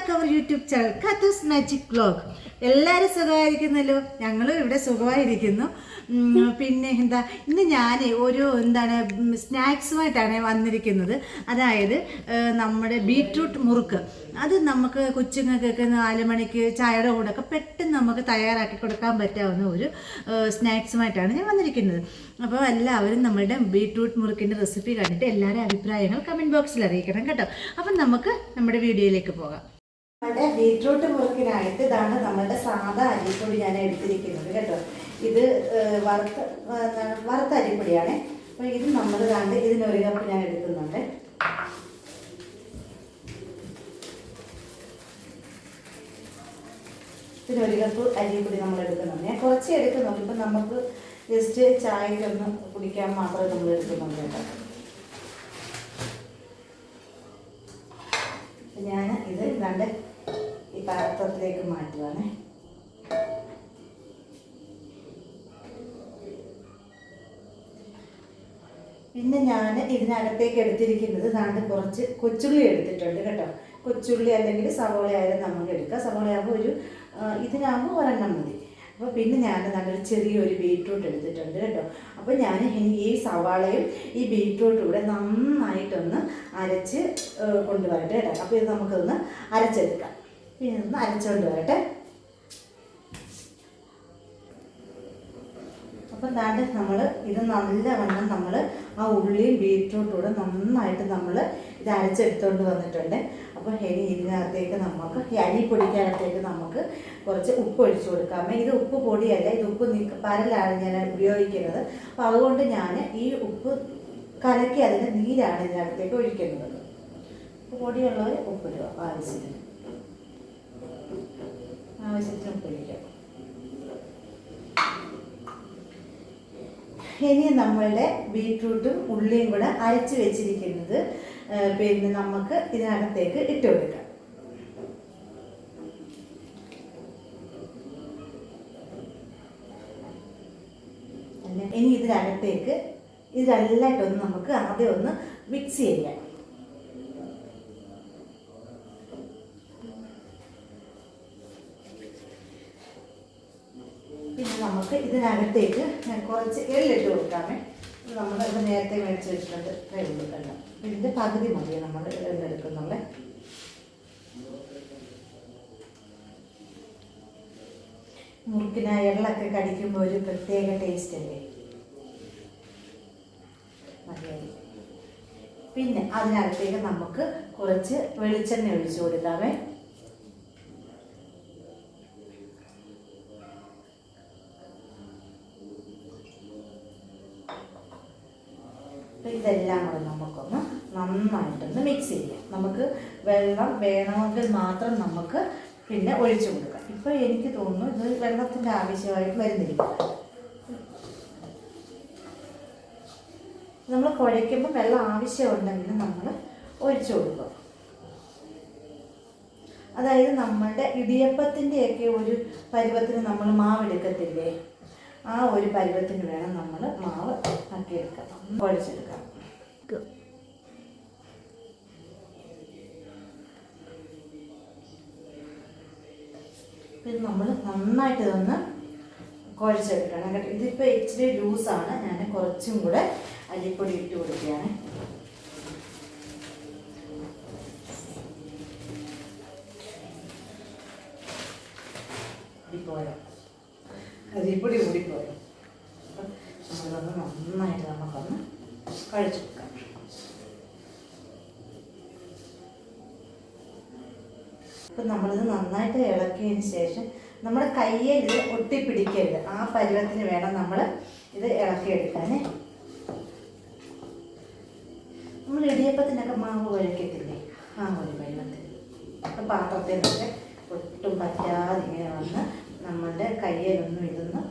Back our YouTube channel Kathoos magic blog എല്ലാവരും സുഖമായിരിക്കുന്നല്ലോ? ഞങ്ങളും ഇവിടെ സുഖമായിരിക്കുന്നു. പിന്നെ എന്താ ഇന്ന് ഞാൻ ഒരു എന്താണ് സ്നാക്സുമായിട്ടാണ് വന്നിരിക്കുന്നത്. അതായത് നമ്മുടെ ബീട്രൂട്ട് മുറുക്ക്. അത് നമുക്ക് കൊച്ചുങ്ങൾക്കൊക്കെ നാല് മണിക്ക് ചായയുടെ കൂടെയൊക്കെ പെട്ടെന്ന് നമുക്ക് തയ്യാറാക്കി കൊടുക്കാൻ പറ്റാവുന്ന ഒരു സ്നാക്സുമായിട്ടാണ് ഞാൻ വന്നിരിക്കുന്നത്. അപ്പോൾ എല്ലാവരും നമ്മളുടെ ബീട്രൂട്ട് മുറുക്കിന്റെ റെസിപ്പി കണ്ടിട്ട് എല്ലാവരും അഭിപ്രായങ്ങൾ കമന്റ് ബോക്സിൽ അറിയിക്കണം കേട്ടോ. അപ്പം നമുക്ക് നമ്മുടെ വീഡിയോയിലേക്ക് പോകാം. നമ്മുടെ ബീട്രൂട്ട് മുറുക്കിനായിട്ട് ഇതാണ് നമ്മുടെ സാധാ അരിപ്പൊടി ഞാൻ എടുത്തിരിക്കുന്നത് കേട്ടോ. ഇത് വറുത്ത വറുത്ത അരിപ്പൊടിയാണ്. അപ്പോൾ ഇത് നമ്മൾ കണ്ട് ഇതിനൊരു കപ്പ് ഞാൻ എടുക്കുന്നുണ്ട്. ഇതിനൊരു കപ്പ് അരിപ്പൊടി നമ്മൾ എടുക്കുന്നുണ്ട്. ഞാൻ കുറച്ച് എടുക്കുന്നുള്ളൂ. ഇപ്പം നമുക്ക് ജസ്റ്റ് ചായക്കൊന്ന് കുടിക്കാൻ മാത്രമേ നമ്മൾ എടുക്കുന്നുള്ളൂ കേട്ടോ ഞാൻ ഇത് കണ്ട് ഈ പാത്രത്തിലേക്ക് മാറ്റുവാണ്. പിന്നെ ഞാൻ ഇതിനകത്തേക്ക് എടുത്തിരിക്കുന്നത് ദാണ്ട് കുറച്ച് കൊച്ചുള്ളി എടുത്തിട്ടുണ്ട് കേട്ടോ. കൊച്ചുള്ളി അല്ലെങ്കിൽ സവോള ആയാലും നമുക്ക് എടുക്കാം. സവോള ആകുമ്പോൾ ഒരു ഇതിനാകുമ്പോൾ ഒരെണ്ണം മതി. അപ്പോൾ പിന്നെ ഞാൻ നല്ലൊരു ചെറിയൊരു ബീട്രൂട്ട് എടുത്തിട്ടുണ്ട് കേട്ടോ. അപ്പോൾ ഞാൻ ഈ സവാളയും ഈ ബീട്രൂട്ടും കൂടെ നന്നായിട്ടൊന്ന് അരച്ച് കൊണ്ടുവരട്ടെ കേട്ടോ. അപ്പോൾ ഇത് നമുക്കൊന്ന് അരച്ചെടുക്കാം. പിന്നെ ഒന്ന് അരച്ചുകൊണ്ട് വരട്ടെ അപ്പം താണ്ട് നമ്മൾ ഇത് നല്ലവണ്ണം നമ്മൾ ആ ഉള്ളിയും ബീറ്റ്റൂട്ടും കൂടെ നന്നായിട്ട് നമ്മൾ ഇത് അരച്ചെടുത്തുകൊണ്ട് വന്നിട്ടുണ്ട്. അപ്പോൾ ഇനി ഇതിനകത്തേക്ക് നമുക്ക് ഈ അരി പൊടിക്കകത്തേക്ക് നമുക്ക് കുറച്ച് ഉപ്പ് ഒഴിച്ചു കൊടുക്കാം. ഇത് ഉപ്പ് പൊടിയല്ല ഇത് ഉപ്പ് പരലാണ് ഞാൻ ഉപയോഗിക്കുന്നത്. അപ്പോൾ അതുകൊണ്ട് ഞാൻ ഈ ഉപ്പ് കലക്കി അതിന്റെ നീരാണ് ഇതിനകത്തേക്ക് ഒഴിക്കുന്നത്. പൊടിയുള്ളവർ ഉപ്പിടുക ആവശ്യത്തിന്. ആവശ്യത്തിന് ഉപ്പൊഴിക്കാം ഇനി നമ്മളുടെ ബീട്രൂട്ടും ഉള്ളിയും കൂടെ അരച്ച് വെച്ചിരിക്കുന്നത് പിന്നെ നമുക്ക് ഇതിനകത്തേക്ക് ഇട്ട് കൊടുക്കാം. ഇനി ഇതിനകത്തേക്ക് ഇതെല്ലായിട്ടൊന്ന് നമുക്ക് ആദ്യം ഒന്ന് മിക്സ് ചെയ്യാം പിന്നെ നമുക്ക് ഇതിനകത്തേക്ക് ഞാൻ കുറച്ച് എള്ളിട്ട് കൊടുക്കാമേ. നമ്മൾ ഇത് നേരത്തെ മേടിച്ച് വെച്ചിട്ടുണ്ട്. എള്ള് അപ്പം ഇതിന്റെ പകുതി മതി നമ്മൾ എള്ളെടുക്കുന്നുള്ളേ മുറുക്കിന എള്ളൊക്കെ കടിക്കുമ്പോൾ ഒരു പ്രത്യേക ടേസ്റ്റ് അല്ലേ? മതിയായി. പിന്നെ അതിനകത്തേക്ക് നമുക്ക് കുറച്ച് വെളിച്ചെണ്ണ ഒഴിച്ചു കൊടുക്കാമേ. അപ്പോൾ ഇതെല്ലാം കൂടെ നമുക്കൊന്ന് നന്നായിട്ടൊന്ന് മിക്സ് ചെയ്യാം. നമുക്ക് വെള്ളം വേണമെങ്കിൽ മാത്രം നമുക്ക് പിന്നെ ഒഴിച്ചു കൊടുക്കാം. ഇപ്പോൾ എനിക്ക് തോന്നുന്നു ഇത് വെള്ളത്തിന്റെ ആവശ്യമായിട്ട് വരുന്നില്ല. നമ്മൾ കുഴയ്ക്കുമ്പോൾ വെള്ളം ആവശ്യമുണ്ടെങ്കിൽ നമ്മൾ ഒഴിച്ചു കൊടുക്കും. അതായത് നമ്മളുടെ ഇടിയപ്പത്തിന്റെയൊക്കെ ഒരു പരുവത്തിന് നമ്മൾ മാവ് എടുക്കത്തില്ലേ ആ ഒരു പരുവത്തിന് വേണം നമ്മൾ മാവ് ആക്കിയെടുക്കാൻ കുഴച്ചെടുക്കാം പിന്നെ നമ്മൾ നന്നായിട്ട് ഇതൊന്ന് കുഴച്ചെടുക്കണം. കേട്ടോ ഇതിപ്പോൾ ഇച്ചിരി ലൂസാണ് ഞാൻ കുറച്ചും കൂടെ അരിപ്പൊടി ഇട്ട് കൊടുക്കുകയാണ് കൂടിപ്പോയോ അരിപ്പൊടി കൂടിപ്പോയോ അപ്പം നന്നായിട്ട് നമുക്കൊന്ന് കഴിച്ചെടുക്കാം അപ്പം നമ്മളിത് നന്നായിട്ട് ഇളക്കിയതിന് ശേഷം നമ്മുടെ കയ്യിൽ ഇത് ഒട്ടിപ്പിടിക്കരുത്. ആ പരുവത്തിന് വേണം നമ്മൾ ഇത് ഇളക്കിയെടുക്കാൻ നമ്മൾ ഇടിയപ്പത്തിനൊക്കെ മാവ് കുഴക്കത്തില്ലേ ആ ഒരു പരുവത്തിൽ. അപ്പം പാത്രത്തിൽ നിന്നൊക്കെ ഒട്ടും പറ്റാതിങ്ങനെ വന്ന് നമ്മളുടെ കയ്യിലൊന്നും ഇതൊന്നും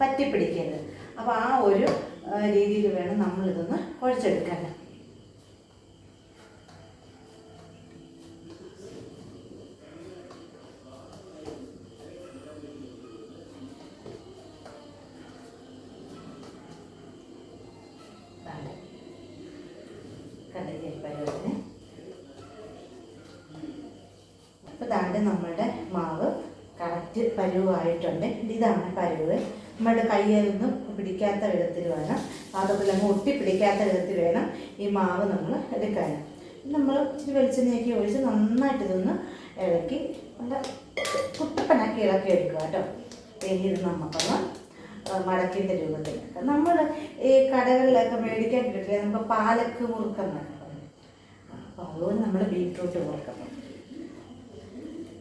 പറ്റിപ്പിടിക്കരുത്. അപ്പോൾ ആ ഒരു രീതിയിൽ വേണം നമ്മൾ ഇതൊന്ന് കുഴച്ചെടുക്കാൻ കണ്ടില്ലേ താണ്ട് അപ്പോൾ ദാണ്ട് നമ്മളുടെ മാവ് പരുവായിട്ടുണ്ട്. ഇതാണ് പരുവ്. നമ്മുടെ കയ്യിലൊന്നും പിടിക്കാത്ത വിധത്തിൽ വേണം. അതുപോലെ അങ്ങ് ഒട്ടി പിടിക്കാത്ത വിധത്തിൽ വേണം ഈ മാവ് നമ്മൾ എടുക്കാൻ. നമ്മൾ ഇച്ചിരി വെളിച്ചെണ്ണയൊക്കെ ഒഴിച്ച് നന്നായിട്ട് ഇതൊന്ന് ഇളക്കി നല്ല കുട്ടപ്പനാക്കി ഇളക്കി എടുക്കുക കേട്ടോ. ഇത് നമുക്കൊന്ന് മടക്കിന്റെ രൂപത്തിൽ നമ്മൾ ഈ കടകളിലൊക്കെ മേടിക്കാൻ കിട്ടില്ല നമുക്ക് പാലക്ക് മുറുക്കം നടക്കുന്നത് അപ്പോൾ അതുപോലെ നമ്മൾ ബീട്രൂട്ട് മുറുക്കണം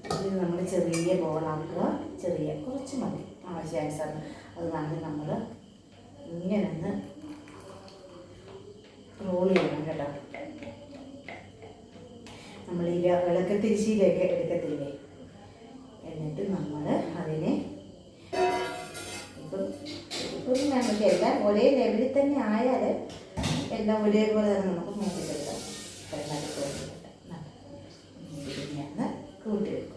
ഇത് നമ്മൾ ചെറിയ ബോളാക്കുക ചെറിയ കുറച്ച് മതി. ആവശ്യാനുസരണം. അത് നല്ല നമ്മൾ ഇങ്ങനെ ഒന്ന് റോൾ ചെയ്യണം കേട്ടോ. നമ്മൾ ഈ വിളക്കത്തിരിശിയിലേക്ക് എടുക്കത്തില്ലേ? എന്നിട്ട് നമ്മൾ അതിനെ ഇപ്പം ഇപ്പം നമുക്ക് എല്ലാം ഒരേ ലെവലിൽ തന്നെ ആയാൽ എല്ലാം ഒരേപോലെ തന്നെ നമുക്ക് മൂപ്പിച്ചെടുക്കാം നടുക്ക് വേണ്ടിയിട്ട് പിന്നെ ഒന്ന് കൂട്ടി വെക്കുക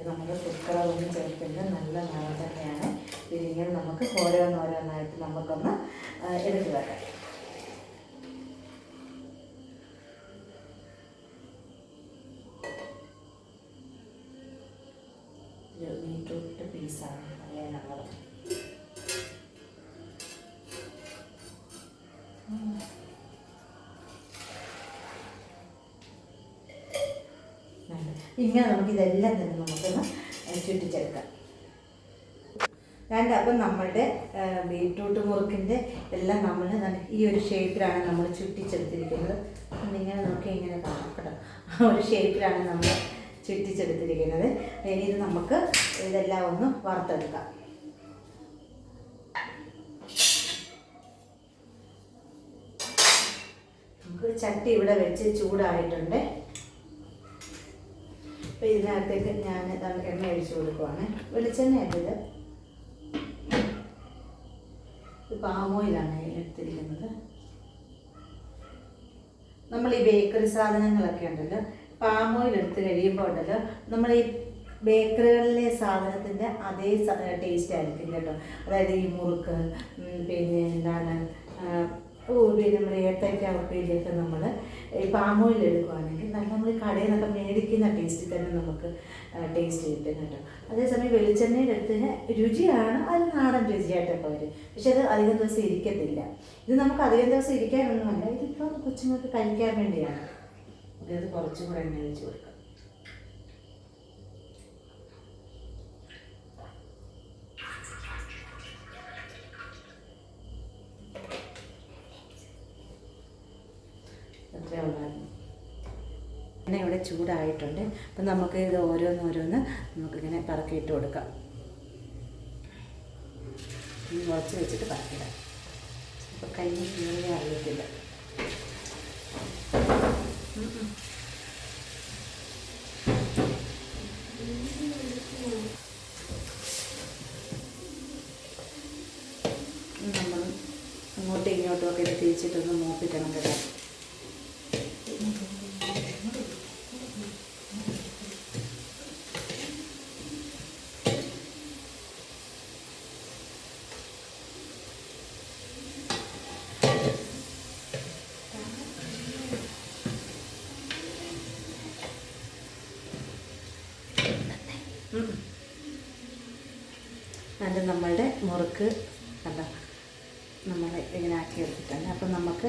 ഇത് നമ്മൾ കുക്കറൊന്നും ചേർത്തില്ല നല്ല മണം തന്നെയാണ്. ഇതിങ്ങനെ നമുക്ക് ഓരോന്നോരോന്നായിട്ട് നമുക്കൊന്ന് എടുത്തു വെക്കാം. ബീട്രൂട്ട് പീസാണ്. അറിയാനുള്ളത് ഇങ്ങനെ നമുക്ക് ഇതെല്ലാം തന്നെ നമുക്കൊന്ന് ചുറ്റിച്ചെടുക്കാം. രണ്ട് അപ്പം നമ്മളുടെ ബീട്രൂട്ട് മുറുക്കിന്റെ എല്ലാം നമ്മൾ ഈ ഒരു ഷേപ്പിലാണ് നമ്മൾ ചുറ്റിച്ചെടുത്തിരിക്കുന്നത്. ഇങ്ങനെ നോക്കി ഇങ്ങനെ കാണാം ആ ഒരു ഷേപ്പിലാണ് നമ്മൾ ചുറ്റിച്ചെടുത്തിരിക്കുന്നത്. ഇനി ഇത് നമുക്ക് ഇതെല്ലാം ഒന്ന് വറുത്തെടുക്കാം. നമുക്ക് ചട്ടി ഇവിടെ വെച്ച് ചൂടായിട്ടുണ്ട്. അപ്പോൾ ഇതിനകത്തേക്ക് ഞാൻ എണ്ണ ഒഴിച്ച് കൊടുക്കുവാണ്. വെളിച്ചെണ്ണ ഇത് ഇത് പാം ഓയിലാണ് എടുത്തിരിക്കുന്നത്. നമ്മൾ ഈ ബേക്കറി സാധനങ്ങളൊക്കെ ഉണ്ടല്ലോ പാം ഓയിൽ എടുത്ത് കഴിയുമ്പോൾ ഉണ്ടല്ലോ നമ്മൾ ഈ ബേക്കറികളിലെ സാധനത്തിന്റെ അതേ ടേസ്റ്റ് ആയിരിക്കും കേട്ടോ. അതായത് ഈ മുറുക്ക് പിന്നെ എന്താണ് പിന്നെ നമ്മൾ ഏത്തയ്ക്ക ഉപ്പേരിയൊക്കെ നമ്മൾ ഈ പാം ഓയിൽ എടുക്കുകയാണെങ്കിൽ നല്ല നമ്മൾ കടയിൽ നിന്നൊക്കെ മേടിക്കുന്ന ടേസ്റ്റിൽ തന്നെ നമുക്ക് ടേസ്റ്റ് കിട്ടും കേട്ടോ. അതേസമയം വെളിച്ചെണ്ണയിൽ എടുത്തതിന് രുചിയാണ് അത് നാടൻ രുചിയായിട്ടൊക്കെ വരും. പക്ഷെ അത് അധികം ദിവസം ഇരിക്കത്തില്ല. ഇത് നമുക്ക് അധികം ദിവസം ഇരിക്കാനൊന്നുമല്ല ഇതിപ്പോൾ കൊച്ചുങ്ങൾക്ക് കഴിക്കാൻ വേണ്ടിയാണ്. ഇത് കുറച്ചും കൂടെ എണ്ണ ഒഴിച്ച് കൊടുക്കാം. അത്രേ ഉള്ളായിരുന്നു എണ്ണ ഇവിടെ ചൂടായിട്ടുണ്ട് അപ്പം നമുക്ക് ഇത് ഓരോന്നോരോന്ന് നമുക്കിങ്ങനെ പറക്കിയിട്ട് കൊടുക്കാം കുറച്ച് വെച്ചിട്ട് പറക്കിടാം അപ്പോൾ കൈ കീറിയ അറിയത്തില്ല നമ്മൾ അങ്ങോട്ടും ഇങ്ങോട്ടും ഒക്കെ ഇത് തിരിച്ചിട്ടൊന്ന് മൂപ്പിക്കണം കേട്ടോ അത് നമ്മളുടെ മുറുക്ക് കണ്ട? നമ്മൾ ഇങ്ങനെ ആക്കി എടുത്തിട്ടുണ്ട് അപ്പം നമുക്ക്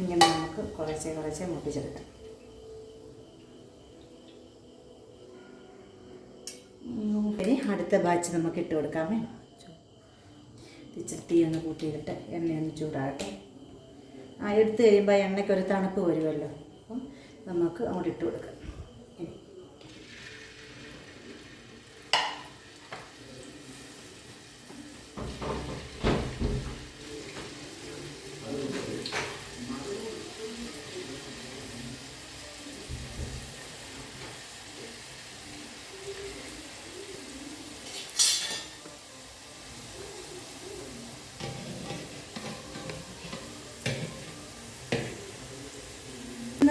ഇങ്ങനെ നമുക്ക് കുറച്ചേ കുറച്ചേ മുട്ടിച്ചെടുക്കാം. ഇനി അടുത്ത ബാച്ച് നമുക്ക് ഇട്ട് കൊടുക്കാമേ. ഇച്ചിരി തീ ഒന്ന് കൂട്ടിയിട്ട് എണ്ണയൊന്ന് ചൂടാകട്ടെ. ആ എടുത്ത് കഴിയുമ്പോൾ എണ്ണയ്ക്ക് ഒരു തണുപ്പ് വരുമല്ലോ. അപ്പം നമുക്ക് അങ്ങോട്ട് ഇട്ട് കൊടുക്കാം ഇനി ും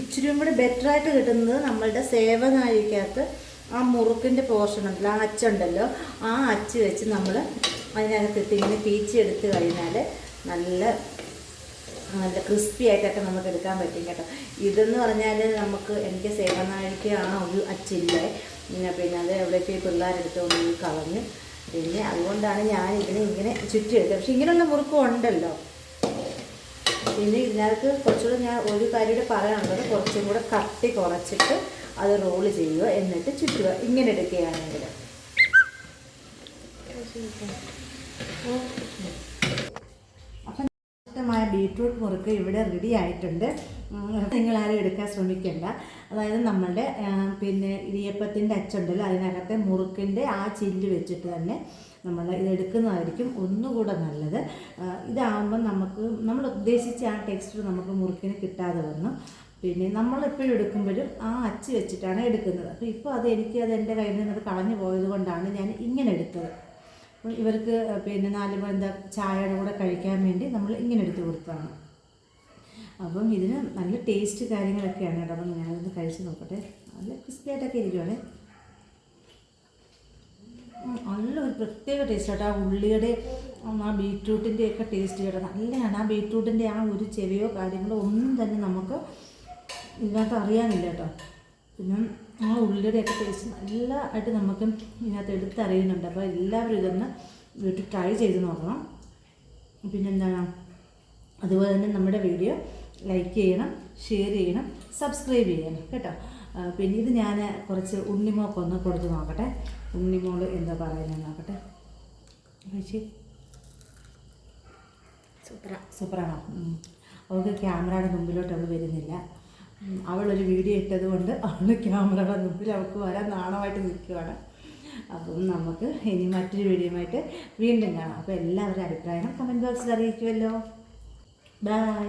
ഇച്ചിരിയും കൂടി ബെറ്റർ ആയിട്ട് കിട്ടുന്നത് നമ്മളുടെ സേവനാഴിക്കകത്ത് ആ മുറുക്കിന്റെ പോർഷൻ ഉണ്ടല്ലോ ആ അച്ചുണ്ടല്ലോ ആ അച്ച് വെച്ച് നമ്മൾ അതിനകത്തിട്ട് ഇങ്ങനെ പീച്ചെടുത്ത് കഴിഞ്ഞാൽ നല്ല നല്ല ക്രിസ്പി ആയിട്ടൊക്കെ നമുക്ക് എടുക്കാൻ പറ്റും കേട്ടോ. ഇതെന്ന് പറഞ്ഞാൽ നമുക്ക് എനിക്ക് സേവനാഴിക്ക് ആ ഒരു അച്ചില്ലേ. പിന്നെ പിന്നെ അത് എവിടേക്ക് പിള്ളേരെടുത്തുകൊണ്ട് പോയി കളഞ്ഞ്. പിന്നെ അതുകൊണ്ടാണ് ഞാൻ ഇതിനെ ഇങ്ങനെ ചുറ്റിയെടുത്തത്. പക്ഷെ ഇങ്ങനെയുള്ള മുറുക്കും ഉണ്ടല്ലോ. പിന്നെ ഇതിനകത്ത് കുറച്ചുകൂടെ ഞാൻ ഒരു കാര്യം പറയാനുള്ളത് കുറച്ചും കൂടെ കട്ടി കുറച്ചിട്ട് അത് റോൾ ചെയ്യുക എന്നിട്ട് ചുറ്റുക. ഇങ്ങനെ എടുക്കുകയാണെങ്കിൽ. അപ്പം ഇഷ്ടമായ ബീട്രൂട്ട് മുറുക്ക് ഇവിടെ റെഡി ആയിട്ടുണ്ട്. നിങ്ങളാരും എടുക്കാൻ ശ്രമിക്കേണ്ട. അതായത് നമ്മളുടെ പിന്നെ ഇടിയപ്പത്തിന്റെ അച്ചുണ്ടല്ലോ അതിനകത്തെ മുറുക്കിന്റെ ആ ചില്ല് വെച്ചിട്ട് തന്നെ നമ്മൾ ഇത് എടുക്കുന്നതായിരിക്കും ഒന്നുകൂടെ നല്ലത്. ഇതാകുമ്പോൾ നമുക്ക് നമ്മൾ ഉദ്ദേശിച്ച ആ ടെക്സ്ചർ നമുക്ക് മുറുക്കിന് കിട്ടാതെ വന്നു. പിന്നെ നമ്മളെപ്പോഴും എടുക്കുമ്പോഴും ആ അച്ചി വെച്ചിട്ടാണ് എടുക്കുന്നത്. അപ്പോൾ ഇപ്പോൾ അത് എനിക്ക് അത് എന്റെ കയ്യിൽ നിന്ന് അത് കളഞ്ഞു പോയത് കൊണ്ടാണ് ഞാൻ ഇങ്ങനെ എടുത്തത്. അപ്പോൾ ഇവർക്ക് പിന്നെ നാല് എന്താ ചായയുടെ കൂടെ കഴിക്കാൻ വേണ്ടി നമ്മൾ ഇങ്ങനെ എടുത്ത് കൊടുത്തതാണ്. അപ്പം ഇതിന് നല്ല ടേസ്റ്റ് കാര്യങ്ങളൊക്കെയാണ് കേട്ടോ. അപ്പം ഞാനതൊന്ന് കഴിച്ച് നോക്കട്ടെ. നല്ല ക്രിസ്പി ആയിട്ടൊക്കെ ഇരിക്കുവാണ് നല്ലൊരു പ്രത്യേക ടേസ്റ്റ് കേട്ടോ ആ ഉള്ളിയുടെ ആ ബീറ്റ്റൂട്ടിന്റെ ഒക്കെ ടേസ്റ്റ് കേട്ടോ. നല്ലതാണ്. ആ ബീറ്റ്റൂട്ടിന്റെ ആ ഒരു ചെവിയോ കാര്യങ്ങളോ ഒന്നും തന്നെ നമുക്ക് ഇതിനകത്ത് അറിയാനില്ല കേട്ടോ. പിന്നെ ആ ഉള്ളിയുടെ ഒക്കെ ടേസ്റ്റ് നല്ലതായിട്ട് നമുക്ക് ഇതിനകത്ത് എടുത്തറിയുന്നുണ്ട്. അപ്പോൾ എല്ലാവരും ഇതൊന്ന് വീട്ടിൽ ട്രൈ ചെയ്ത് നോക്കണം. പിന്നെന്താണ് അതുപോലെ തന്നെ നമ്മുടെ വീഡിയോ ലൈക്ക് ചെയ്യണം ഷെയർ ചെയ്യണം സബ്സ്ക്രൈബ് ചെയ്യണം കേട്ടോ. പിന്നെ ഇത് ഞാൻ കുറച്ച് ഉണ്ണിമോക്കൊന്ന് കൊടുത്ത് നോക്കട്ടെ. ഉണ്ണിമോൾ എന്താ പറയുന്നത് നോക്കട്ടെ ചേച്ചി സൂപ്പറ സൂപ്പറാണോ. അവൾക്ക് ക്യാമറയുടെ മുമ്പിലോട്ട് അവൾ വരുന്നില്ല. അവളൊരു വീഡിയോ ഇട്ടത് കൊണ്ട് അവൾ ക്യാമറയുടെ മുമ്പിൽ അവൾക്ക് വരാൻ നാണമായിട്ട് നിൽക്കുകയാണ് അപ്പം നമുക്ക് ഇനി മറ്റൊരു വീഡിയോയുമായിട്ട് വീണ്ടും കാണാം. അപ്പോൾ എല്ലാവരുടെ അഭിപ്രായം കമന്റ് ബോക്സിൽ അറിയിക്കുമല്ലോ ബൈ